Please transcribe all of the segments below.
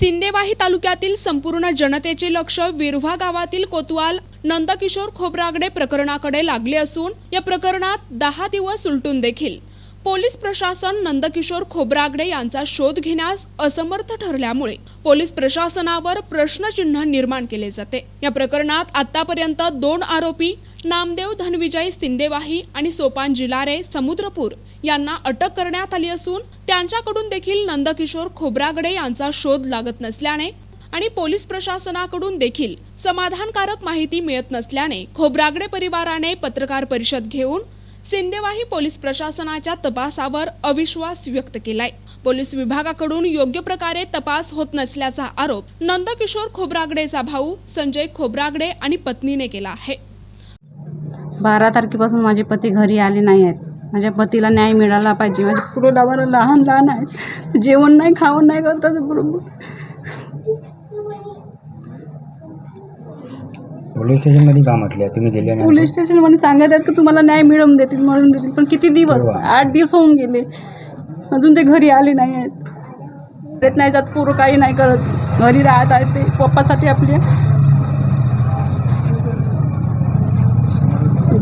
सिंदेवाही तालुक्यातील संपूर्ण जनतेचे लक्ष विरव्हा गावातील कोतवाल नंदकिशोर खोबरागडे प्रकरणाकडे लागले असून या प्रकरणात दहा दिवस उलटून देखील. पोलीस प्रशासन नंदकिशोर खोबरागडे यांचा शोध घेण्यास असमर्थ ठरल्यामुळे पोलीस प्रशासनावर प्रश्नचिन्ह निर्माण केले जाते. या प्रकरणात आतापर्यंत दोन आरोपी नामदेव धनविजय सिंदेवाही आणि सोपान जिलारे समुद्रपूर यांना अटक करण्यात आली असून त्यांच्याकडून देखील नंदकिशोर खोब्रागडे यांचा शोध लागत नसल्याने आणि पोलीस प्रशासनाकडून देखील समाधानकारक माहिती मिळत नसल्याने खोब्रागडे परिवाराने पत्रकार परिषद घेऊन सिंदेवाही पोलीस प्रशासनाच्या तपासावर अविश्वास व्यक्त केलाय. पोलीस विभागाकडून योग्य प्रकारे तपास होत नसल्याचा आरोप नंदकिशोर खोब्रागडेचा भाऊ संजय खोब्रागडे आणि पत्नीने केला आहे. बारा तारखेपासून माझे पती घरी आले नाही आहेत. माझ्या पतीला न्याय मिळाला पाहिजे. माझे पुढं डावाला लहान लहान आहेत जेवण नाही खावण नाही करतात बरोबर. पोलीस स्टेशनमध्ये का म्हटले तुम्ही गेले नाही. पोलीस स्टेशनमध्ये सांगत आहेत की तुम्हाला न्याय मिळवून देतील म्हणून देतील. पण किती दिवस. आठ दिवस होऊन गेले. अजून ते घरी आले नाही आहेत. नाही जात पोरं काही नाही करत. घरी राहत आहेत ते. पप्पासाठी आपल्या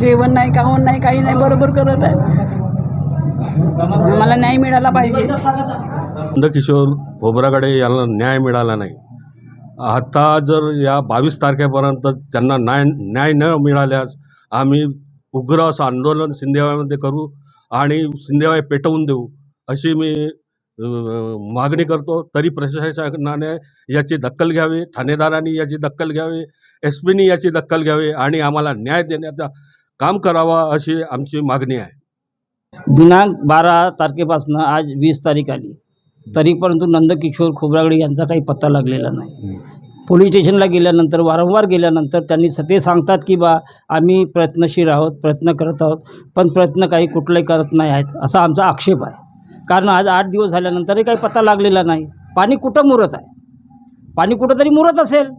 जेवण नाही काहून नाही काही नाही बरोबर करत आहे. मला न्याय मिळाला पाहिजे. नंदकिशोर खोबरागडे यांना न्याय मिळाला नाही. आता जर या बावीस तारखेपर्यंत त्यांना न्याय न्याय न मिळाल्यास आम्ही उग्र असं आंदोलन सिंधेवाईमध्ये करू आणि सिंधेवाई पेटवून देऊ अशी मी मागणी करतो. तरी प्रशासनाने याची दखल घ्यावी ठाणेदारांनी याची दखल घ्यावी एस पीनी याची दखल घ्यावी आणि आम्हाला न्याय देण्याचा काम करावा अशी आमची मागणी आहे. दिनांक बारा तारखेपासून आज वीस तारीख आली. तरी परंतु नंदकिशोर खोबरागडे यांचा काही पत्ता लागलेला नाही. पोलीस स्टेशनला गेल्यानंतर वारंवार गेल्यानंतर त्यांनी सते ते सांगतात की बा आम्ही प्रयत्नशील आहोत प्रयत्न करत आहोत पण प्रयत्न काही कुठलाही करत नाही आहेत असा आमचा आक्षेप आहे. कारण आज आठ दिवस झाल्यानंतरही काही पत्ता लागलेला नाही. पाणी कुठं मुरत आहे? पाणी कुठंतरी मुरत असेल.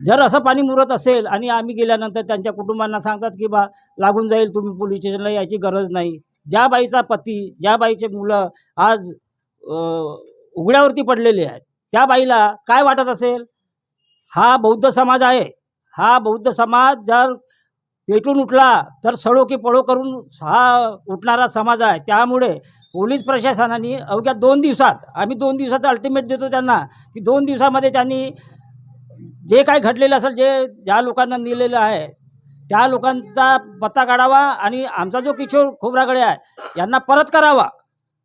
जर असं पाणी मुरत असेल आणि आम्ही गेल्यानंतर त्यांच्या कुटुंबांना सांगतात की बा लागून जाईल तुम्ही पोलीस स्टेशनला यायची गरज नाही. ज्या बाईचा पती ज्या बाईचे मुलं आज उघड्यावरती पडलेले आहेत त्या बाईला काय वाटत असेल? हा बौद्ध समाज आहे. हा बौद्ध समाज जर पेटून उठला तर सडो की पळो करून हा उठणारा समाज आहे. त्यामुळे पोलीस प्रशासनाने अवघ्या दोन दिवसात आम्ही दोन दिवसाचा अल्टिमेट देतो त्यांना की दोन दिवसामध्ये त्यांनी जे काय घडलेलं असेल जे ज्या लोकांना नेलेलं आहे त्या लोकांचा पत्ता काढावा आणि आमचा जो किशोर खोबरागडे आहे यांना परत करावा.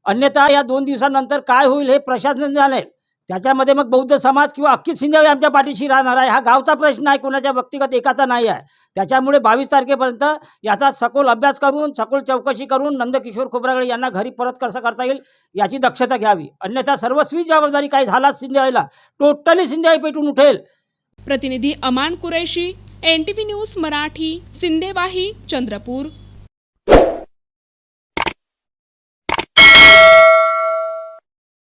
अन्यथा या दोन दिवसानंतर काय होईल हे प्रशासन जाणेल. त्याच्यामध्ये मग बौद्ध समाज किंवा अख्खी सिंधवी आमच्या पाठीशी राहणार आहे. हा गावचा प्रश्न आहे कोणाच्या व्यक्तिगत एकाचा नाही आहे. त्याच्यामुळे बावीस तारखेपर्यंत याचा सखोल अभ्यास करून सखोल चौकशी करून नंदकिशोर खोबरागडे यांना घरी परत कसं करता येईल याची दक्षता घ्यावी. अन्यथा सर्वस्वी जबाबदारी काही झाला सिंधेवाईला टोटली सिंधेवाई पेटून उठेल. प्रतिनिधी Aman Qureshi N T V news Marathi Sindewahi Chandrapur.